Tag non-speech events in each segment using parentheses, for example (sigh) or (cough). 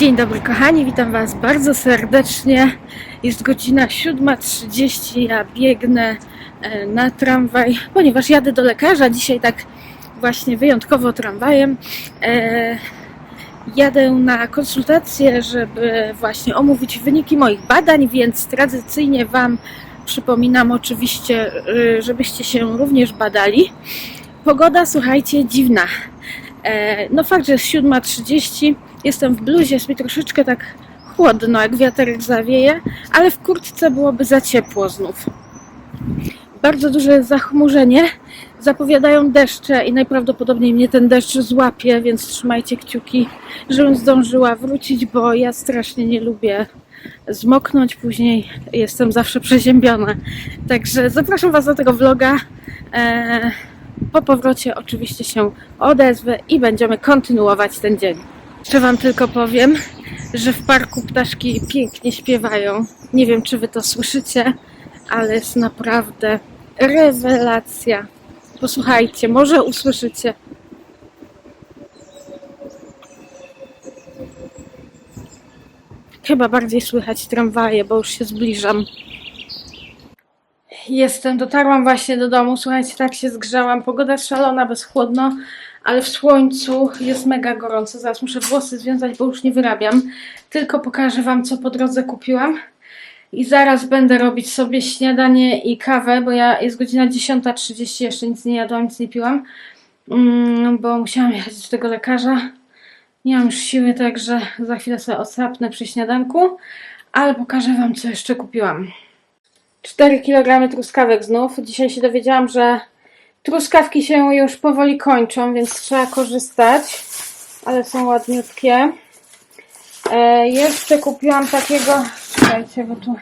Dzień dobry kochani, witam Was bardzo serdecznie. Jest godzina 7.30, ja biegnę e, na tramwaj, ponieważ jadę do lekarza. Dzisiaj tak właśnie wyjątkowo tramwajem. E, Jadę na konsultację, żeby właśnie omówić wyniki moich badań, więc tradycyjnie Wam przypominam oczywiście, e, żebyście się również badali. Pogoda, słuchajcie, dziwna. No fakt, że jest 7.30, jestem w bluzie, jest mi troszeczkę tak chłodno, jak wiaterek zawieje, ale w kurtce byłoby za ciepło znów. Bardzo duże zachmurzenie, zapowiadają deszcze i najprawdopodobniej mnie ten deszcz złapie, więc trzymajcie kciuki, żebym zdążyła wrócić, bo ja strasznie nie lubię zmoknąć, później jestem zawsze przeziębiona. Także zapraszam Was do tego vloga. E, po powrocie oczywiście się odezwę i będziemy kontynuować ten dzień. Jeszcze Wam tylko powiem, że w parku ptaszki pięknie śpiewają. Nie wiem, czy Wy to słyszycie, ale jest naprawdę rewelacja. Posłuchajcie, może usłyszycie. Chyba bardziej słychać tramwaje, bo już się zbliżam. Jestem, dotarłam właśnie do domu. Słuchajcie, tak się zgrzałam. Pogoda szalona, bez chłodno, ale w słońcu jest mega gorąco. Zaraz muszę włosy związać, bo już nie wyrabiam. Tylko pokażę Wam, co po drodze kupiłam. I zaraz będę robić sobie śniadanie i kawę, bo ja jest godzina 10.30, jeszcze nic nie jadłam, nic nie piłam, mm, bo musiałam jechać do tego lekarza. Nie mam już siły, także za chwilę sobie odsapnę przy śniadanku, ale pokażę Wam, co jeszcze kupiłam. 4 kg truskawek znów. Dzisiaj się dowiedziałam, że truskawki się już powoli kończą, więc trzeba korzystać, ale są ładniutkie. E, jeszcze kupiłam takiego, czekajcie, bo tu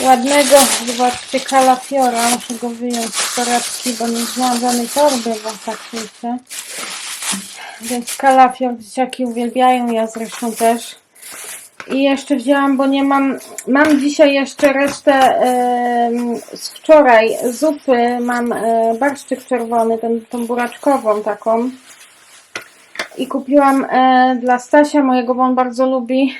ładnego, zobaczcie, kalafiora. Muszę go wyjąć z torebki, bo nie wzięłam żadnej torby, bo tak wiecie. Więc kalafior dzieciaki uwielbiają, ja zresztą też. I jeszcze wzięłam, bo nie mam, mam dzisiaj jeszcze resztę em, z wczoraj zupy, mam e, barszczyk czerwony, ten, tą buraczkową taką. I kupiłam e, dla Stasia mojego, bo on bardzo lubi,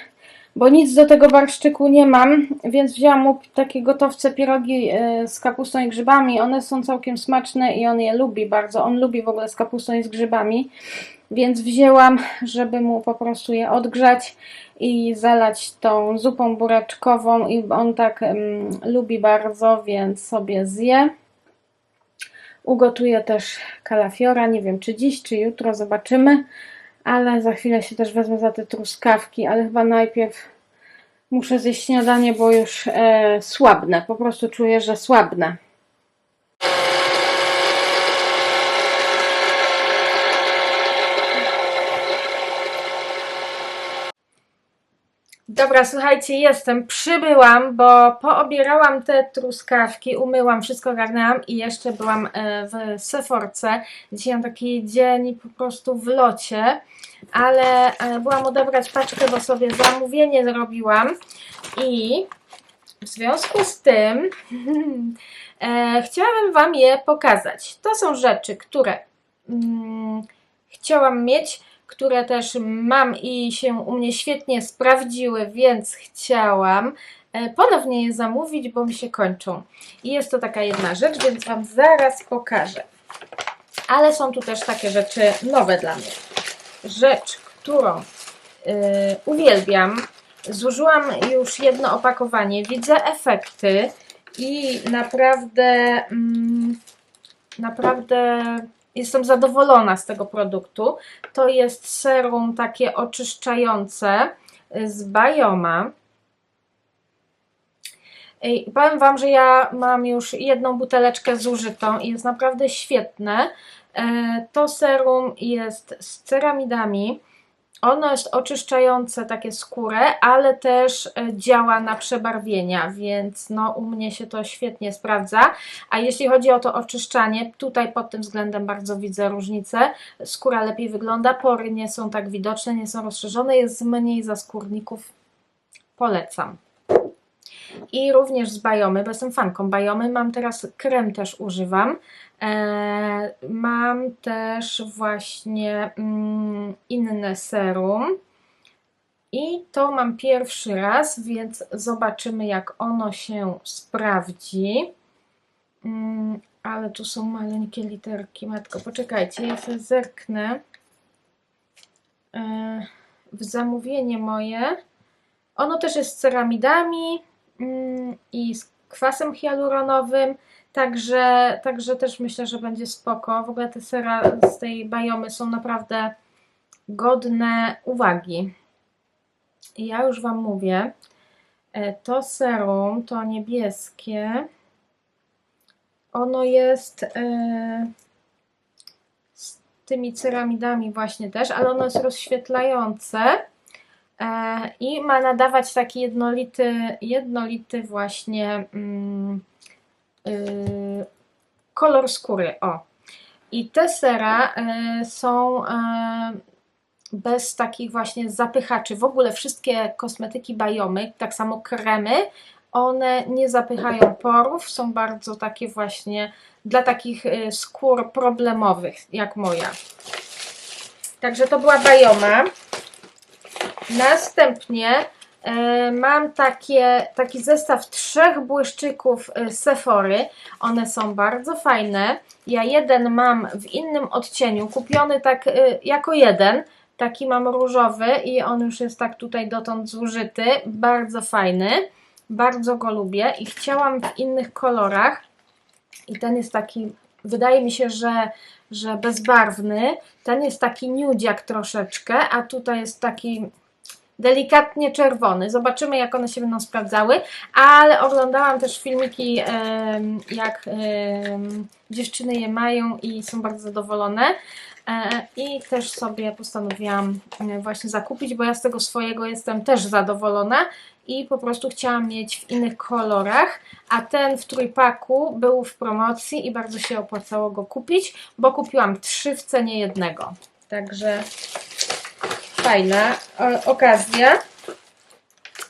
bo nic do tego barszczyku nie mam, więc wzięłam mu takie gotowce pierogi e, z kapustą i grzybami. One są całkiem smaczne i on je lubi bardzo. On lubi w ogóle z kapustą i z grzybami. Więc wzięłam, żeby mu po prostu je odgrzać i zalać tą zupą buraczkową i on tak lubi bardzo, więc sobie zje. Ugotuję też kalafiora, nie wiem czy dziś, czy jutro, zobaczymy, ale za chwilę się też wezmę za te truskawki, ale chyba najpierw muszę zjeść śniadanie, bo już e, po prostu czuję, że słabnę. Dobra, słuchajcie, jestem, przybyłam, bo poobierałam te truskawki, umyłam, wszystko ogarnęłam i jeszcze byłam e, w Seforce. Dzisiaj mam taki dzień po prostu w locie, ale e, byłam odebrać paczkę, bo sobie zamówienie zrobiłam i w związku z tym (laughs) e, chciałabym Wam je pokazać. To są rzeczy, które mm, chciałam mieć, które też mam i się u mnie świetnie sprawdziły, więc chciałam e, ponownie je zamówić, bo mi się kończą. I jest to taka jedna rzecz, więc Wam zaraz pokażę. Ale są tu też takie rzeczy nowe dla mnie. Rzecz, którą y, uwielbiam. Zużyłam już jedno opakowanie, widzę efekty i naprawdę, mm, naprawdę jestem zadowolona z tego produktu. To jest serum takie oczyszczające z Bioma. I powiem Wam, że ja mam już jedną buteleczkę zużytą i jest naprawdę świetne. E, To serum jest z ceramidami. Ono jest oczyszczające takie skórę, ale też e, działa na przebarwienia, więc no u mnie się to świetnie sprawdza. A jeśli chodzi o to oczyszczanie, tutaj pod tym względem bardzo widzę różnicę. Skóra lepiej wygląda, pory nie są tak widoczne, nie są rozszerzone, jest mniej zaskórników. Polecam. I również z Bajomy, bo jestem fanką Bajomy, mam teraz krem też używam. E, mam też właśnie mm, inne serum I to mam pierwszy raz, więc zobaczymy, jak ono się sprawdzi. Mm, ale tu są maleńkie literki. Matko, poczekajcie, ja sobie zerknę e, w zamówienie moje. Ono też jest z ceramidami mm, i z kwasem hialuronowym, także, także też myślę, że będzie spoko. W ogóle te sera z tej bajomy są naprawdę godne uwagi. I ja już Wam mówię, e, to serum, to niebieskie, ono jest e, z tymi ceramidami właśnie też, ale ono jest rozświetlające i ma nadawać taki jednolity, jednolity właśnie mm, y, kolor skóry. O. I te sera y, są y, bez takich właśnie zapychaczy. W ogóle wszystkie kosmetyki bajomy, tak samo kremy, one nie zapychają porów, są bardzo takie właśnie dla takich y, skór problemowych, jak moja. Także to była bajoma. Następnie e, mam takie, taki zestaw trzech błyszczyków e, Sephory. One są bardzo fajne. Ja jeden mam w innym odcieniu, kupiony tak e, jako jeden. Taki mam różowy i on już jest tak tutaj dotąd zużyty. Bardzo fajny. Bardzo go lubię i chciałam w innych kolorach. I ten jest taki, wydaje mi się, że, że bezbarwny. Ten jest taki nudziak troszeczkę, a tutaj jest taki delikatnie czerwony. Zobaczymy, jak one się będą sprawdzały, ale oglądałam też filmiki, jak dziewczyny je mają i są bardzo zadowolone. E, I też sobie postanowiłam właśnie zakupić, bo ja z tego swojego jestem też zadowolona i po prostu chciałam mieć w innych kolorach, a ten w trójpaku był w promocji i bardzo się opłacało go kupić, bo kupiłam trzy w cenie jednego. Także fajna e, okazja.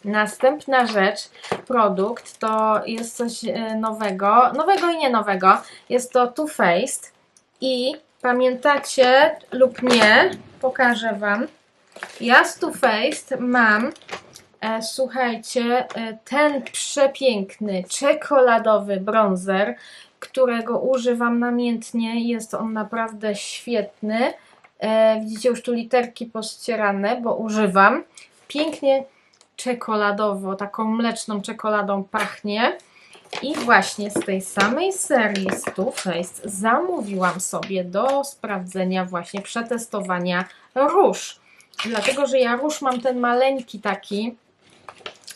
Następna rzecz, produkt, to jest coś e, nowego, nowego i nie nowego. Jest to Too Faced i pamiętacie lub nie, pokażę Wam. Ja z Too Faced mam, e, słuchajcie, e, ten przepiękny czekoladowy bronzer, którego używam namiętnie. Jest on naprawdę świetny. E, widzicie już tu literki pościerane, bo używam. Pięknie czekoladowo, taką mleczną czekoladą pachnie. I właśnie z tej samej serii z Too zamówiłam sobie do sprawdzenia właśnie przetestowania róż. Dlatego, że ja róż mam ten maleńki taki,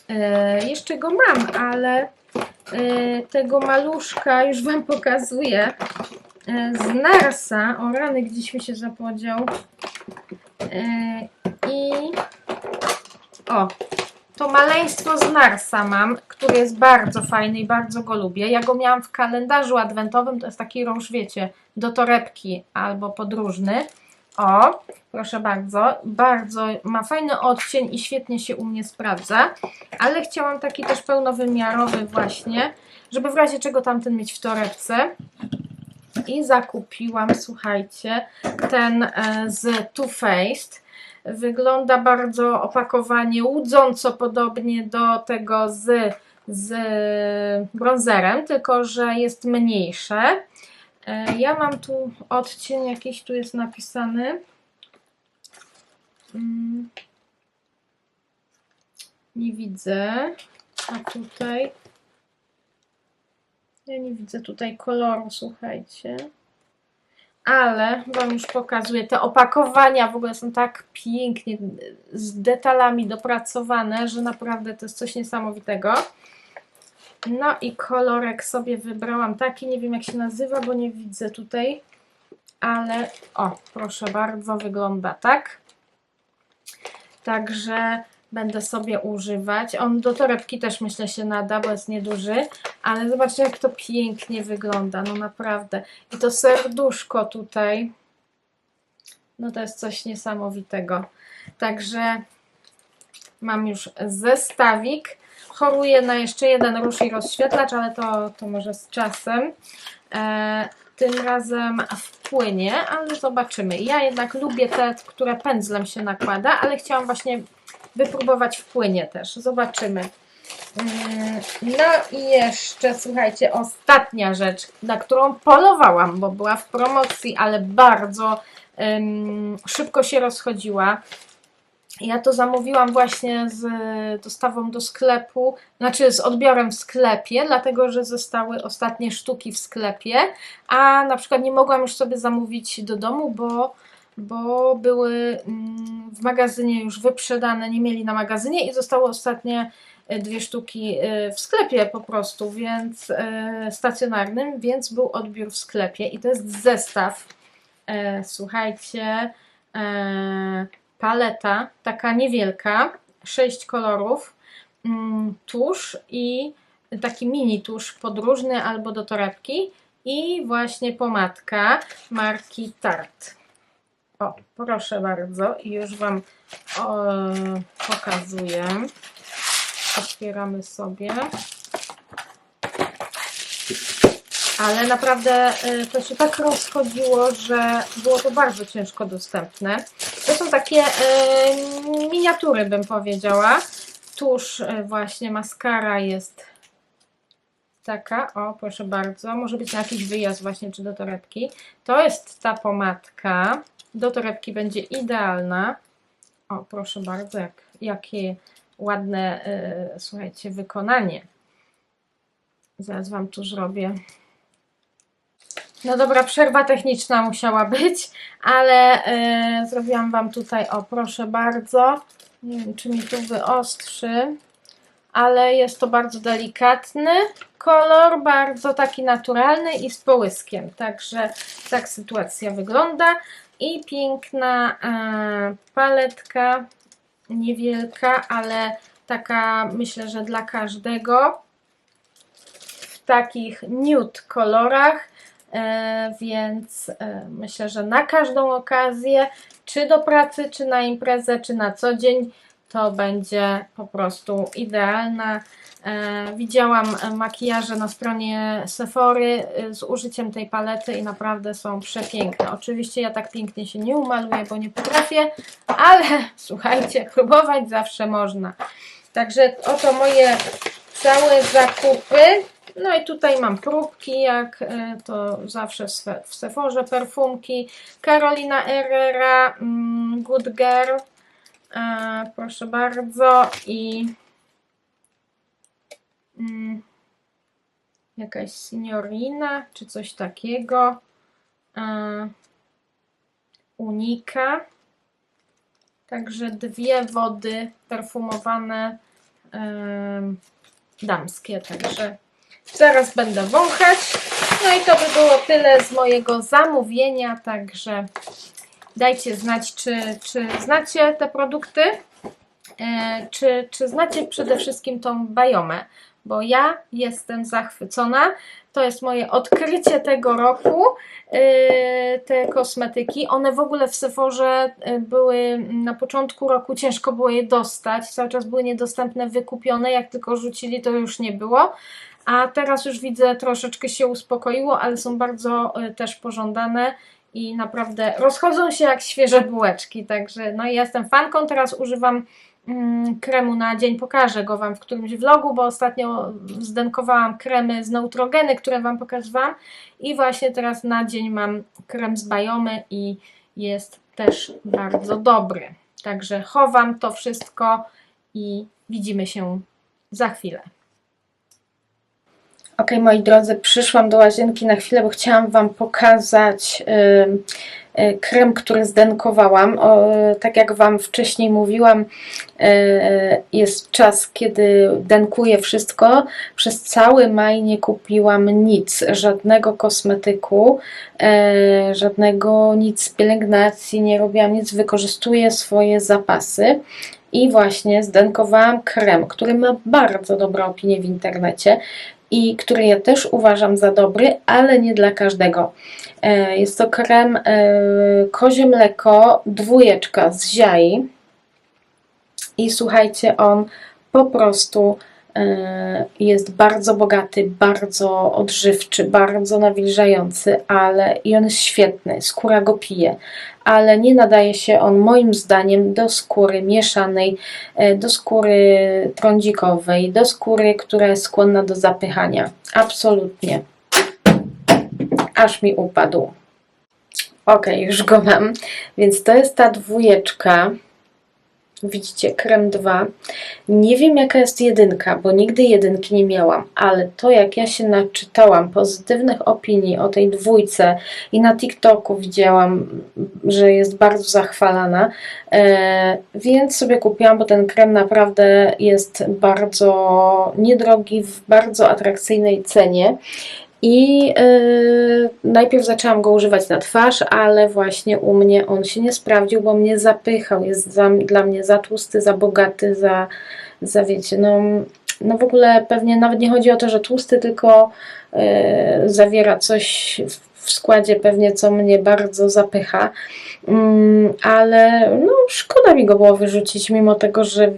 e, jeszcze go mam, ale e, tego maluszka już Wam pokazuję z Narsa. O rany, gdzieś mi się zapodział. E, I o, to maleństwo z Narsa mam, który jest bardzo fajny i bardzo go lubię. Ja go miałam w kalendarzu adwentowym, to jest taki róż, wiecie, do torebki albo podróżny. O, proszę bardzo, bardzo ma fajny odcień i świetnie się u mnie sprawdza, ale chciałam taki też pełnowymiarowy właśnie, żeby w razie czego tamten mieć w torebce. I zakupiłam, słuchajcie, ten e, z Too Faced. Wygląda bardzo opakowanie łudząco podobnie do tego z, z bronzerem, tylko że jest mniejsze. E, Ja mam tu odcień, jakiś tu jest napisany. Mm. Nie widzę. A tutaj. Ja nie widzę tutaj koloru, słuchajcie. Ale Wam już pokazuję. Te opakowania w ogóle są tak pięknie z detalami dopracowane, że naprawdę to jest coś niesamowitego. No i kolorek sobie wybrałam taki, nie wiem jak się nazywa, bo nie widzę tutaj, ale o, proszę bardzo, wygląda tak. Także będę sobie używać. On do torebki też myślę się nada, bo jest nieduży, ale zobaczcie jak to pięknie wygląda, no naprawdę. I to serduszko tutaj, no to jest coś niesamowitego. Także mam już zestawik. Choruję na jeszcze jeden róż i rozświetlacz, ale to, to może z czasem. E, tym razem wpłynie, ale zobaczymy. Ja jednak lubię te, które pędzlem się nakłada, ale chciałam właśnie wypróbować wpłynie też. Zobaczymy. Mm, No i jeszcze, słuchajcie, ostatnia rzecz, na którą polowałam, bo była w promocji, ale bardzo em, szybko się rozchodziła. Ja to zamówiłam właśnie z dostawą do sklepu, znaczy z odbiorem w sklepie, dlatego że zostały ostatnie sztuki w sklepie, a na przykład nie mogłam już sobie zamówić do domu, bo, bo były mm, w magazynie już wyprzedane, nie mieli na magazynie i zostały ostatnie e, dwie sztuki e, w sklepie po prostu, więc e, stacjonarnym, więc był odbiór w sklepie i to jest zestaw. Słuchajcie, paleta, taka niewielka, sześć kolorów, mm, tusz i taki mini tusz podróżny albo do torebki i właśnie pomadka marki Tarte. O, proszę bardzo, i już Wam o, pokazuję. Otwieramy sobie. Ale naprawdę y, to się tak rozchodziło, że było to bardzo ciężko dostępne. To są takie y, miniatury, bym powiedziała. Tuż y, właśnie maskara jest taka. O, proszę bardzo. Może być na jakiś wyjazd właśnie, czy do torebki. To jest ta pomadka. Do torebki będzie idealna. O, proszę bardzo, jak, jakie ładne, y, słuchajcie, wykonanie. Zaraz Wam tu zrobię. No dobra, przerwa techniczna musiała być, ale e, zrobiłam Wam tutaj, o proszę bardzo, nie wiem czy mi tu wyostrzy, ale jest to bardzo delikatny kolor, bardzo taki naturalny i z połyskiem, także tak sytuacja wygląda i piękna e, paletka, niewielka, ale taka myślę, że dla każdego w takich nude kolorach, e, więc e, myślę, że na każdą okazję, czy do pracy, czy na imprezę, czy na co dzień, to będzie po prostu idealna. E, Widziałam e, makijaże na stronie Sephory e, z użyciem tej palety i naprawdę są przepiękne. Oczywiście ja tak pięknie się nie umaluję, bo nie potrafię, ale (laughs) słuchajcie, próbować zawsze można. Także oto moje całe zakupy. No i tutaj mam próbki, jak to zawsze w Sephorze, perfumki. Carolina Herrera, mm, Good Girl, proszę bardzo i mm, jakaś signorina, czy coś takiego. E, Unika. Także dwie wody perfumowane em, damskie, także zaraz będę wąchać. No i to by było tyle z mojego zamówienia, także dajcie znać, czy, czy znacie te produkty, e, czy, czy znacie przede wszystkim tą bajomę, bo ja jestem zachwycona. To jest moje odkrycie tego roku, e, te kosmetyki. One w ogóle w Sephorze e, były na początku roku, ciężko było je dostać, cały czas były niedostępne, wykupione, jak tylko rzucili to już nie było. A teraz już widzę, troszeczkę się uspokoiło, ale są bardzo e, też pożądane i naprawdę rozchodzą się jak świeże bułeczki. Także no i jestem fanką. Teraz używam kremu na dzień. Pokażę go Wam w którymś vlogu, bo ostatnio zdenkowałam kremy z Neutrogeny, które Wam pokazywałam. I właśnie teraz na dzień mam krem z Bajomy i jest też bardzo dobry. Także chowam to wszystko i widzimy się za chwilę. Ok, moi drodzy, przyszłam do łazienki na chwilę, bo chciałam Wam pokazać y, y, krem, który zdenkowałam. O, tak jak Wam wcześniej mówiłam, y, jest czas, kiedy denkuję wszystko. Przez cały maj nie kupiłam nic, żadnego kosmetyku, y, żadnego nic z pielęgnacji, nie robiłam nic, wykorzystuję swoje zapasy. I właśnie zdenkowałam krem, który ma bardzo dobrą opinię w internecie i który ja też uważam za dobry, ale nie dla każdego. E, Jest to krem e, kozie mleko, dwójeczka z ziai i słuchajcie, on po prostu Jest bardzo bogaty, bardzo odżywczy, bardzo nawilżający, ale i on jest świetny. Skóra go pije, ale nie nadaje się on moim zdaniem do skóry mieszanej, e, do skóry trądzikowej, do skóry, która jest skłonna do zapychania. Absolutnie. Aż mi upadł. Ok, już go mam. Więc to jest ta dwójeczka. Widzicie, krem 2. Nie wiem jaka jest jedynka, bo nigdy jedynki nie miałam, ale to jak ja się naczytałam pozytywnych opinii o tej dwójce i na TikToku widziałam, że jest bardzo zachwalana, e, więc sobie kupiłam, bo ten krem naprawdę jest bardzo niedrogi, w bardzo atrakcyjnej cenie. I yy, najpierw zaczęłam go używać na twarz, ale właśnie u mnie on się nie sprawdził, bo mnie zapychał. Jest za, dla mnie za tłusty, za bogaty, za, za wiecie, no, no w ogóle pewnie nawet nie chodzi o to, że tłusty, tylko yy, zawiera coś w, składzie pewnie, co mnie bardzo zapycha. Mm, ale no, szkoda mi go było wyrzucić, mimo tego, że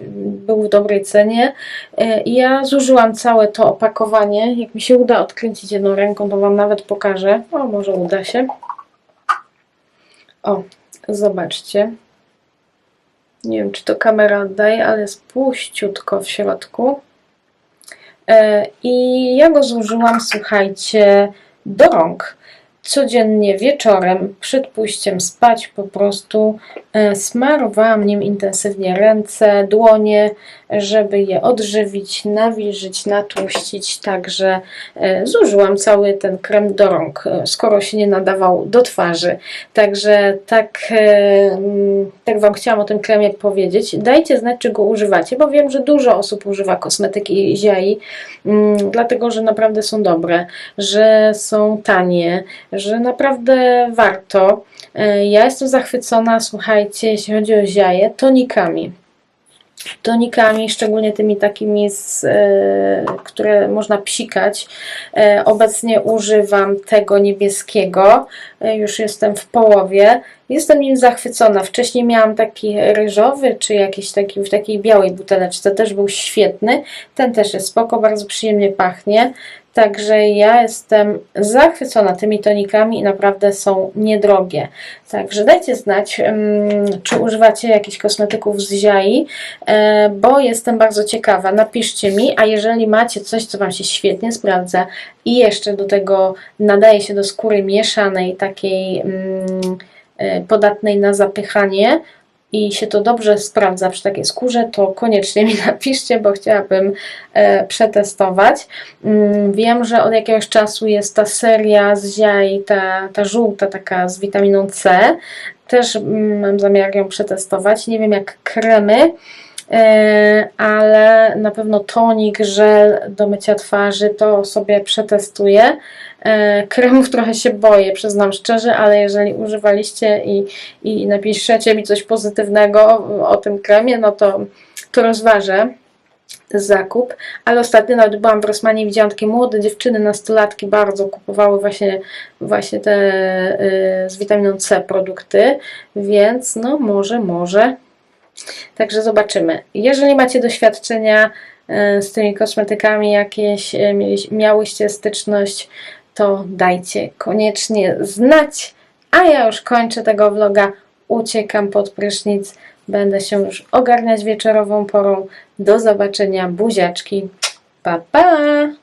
był w dobrej cenie. E, Ja zużyłam całe to opakowanie. Jak mi się uda odkręcić jedną ręką, to Wam nawet pokażę. O, może uda się. O, zobaczcie. Nie wiem, czy to kamera oddaje, ale jest puściutko w środku. E, I ja go zużyłam, słuchajcie, do rąk codziennie wieczorem przed pójściem spać po prostu e, smarowałam nim intensywnie ręce, dłonie, żeby je odżywić, nawilżyć, natłuścić. Także e, zużyłam cały ten krem do rąk, e, skoro się nie nadawał do twarzy. Także tak, mm, tak Wam chciałam o tym kremie powiedzieć. Dajcie znać, czy go używacie, bo wiem, że dużo osób używa kosmetyki Ziai, mm, dlatego, że naprawdę są dobre, że są tanie, że naprawdę warto. E, Ja jestem zachwycona, słuchajcie, jeśli chodzi o ziaje, tonikami. Tonikami, szczególnie tymi takimi, z, e, które można psikać. E, obecnie używam tego niebieskiego. Już jestem w połowie. Jestem nim zachwycona. Wcześniej miałam taki ryżowy, czy jakiś taki w takiej białej buteleczce. Też był świetny. Ten też jest spoko, bardzo przyjemnie pachnie. Także ja jestem zachwycona tymi tonikami i naprawdę są niedrogie. Także dajcie znać, czy używacie jakichś kosmetyków z Ziai, e, bo jestem bardzo ciekawa. Napiszcie mi, a jeżeli macie coś, co Wam się świetnie sprawdza i jeszcze do tego nadaje się do skóry mieszanej, takiej mm, e, podatnej na zapychanie, i się to dobrze sprawdza przy takiej skórze, to koniecznie mi (laughs) napiszcie, bo chciałabym e, przetestować. Mm, wiem, że od jakiegoś czasu jest ta seria z ziai, ta, ta żółta taka z witaminą C. Też mm, mam zamiar ją przetestować. Nie wiem jak kremy, ale na pewno tonik, żel do mycia twarzy to sobie przetestuję. E, Kremów trochę się boję, przyznam szczerze, ale jeżeli używaliście i, i napiszecie mi coś pozytywnego o tym kremie, no to, to rozważę zakup, ale ostatnio nawet byłam w Rosmanie i widziałam takie młode dziewczyny, nastolatki bardzo kupowały właśnie, właśnie te y, z witaminą C produkty, więc no może, może. Także zobaczymy. Jeżeli macie doświadczenia y, z tymi kosmetykami jakieś, mieli, miałyście styczność, to dajcie koniecznie znać. A ja już kończę tego vloga, uciekam pod prysznic, będę się już ogarniać wieczorową porą. Do zobaczenia, buziaczki. Pa, pa!